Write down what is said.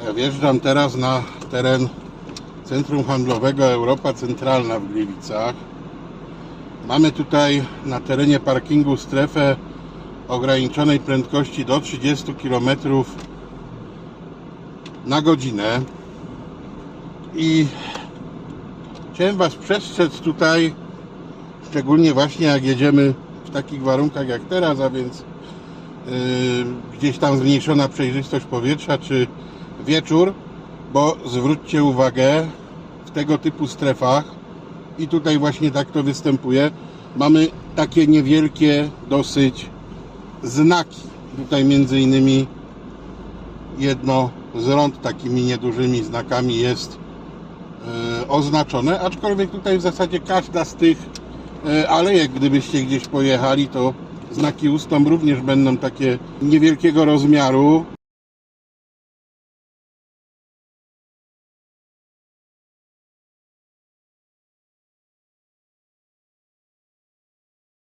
Wjeżdżam teraz na teren Centrum Handlowego Europa Centralna w Gliwicach. Mamy tutaj na terenie parkingu strefę ograniczonej prędkości do 30 km na godzinę. I chciałem Was przestrzec tutaj, szczególnie właśnie jak jedziemy w takich warunkach jak teraz, a więc yy, gdzieś tam zmniejszona przejrzystość powietrza czy wieczór, bo zwróćcie uwagę, w tego typu strefach i tutaj właśnie tak to występuje, mamy takie niewielkie dosyć znaki. Tutaj między innymi jedno z rąd takimi niedużymi znakami jest e, oznaczone, aczkolwiek tutaj w zasadzie każda z tych e, alejek, gdybyście gdzieś pojechali, to znaki ustąp również będą takie niewielkiego rozmiaru.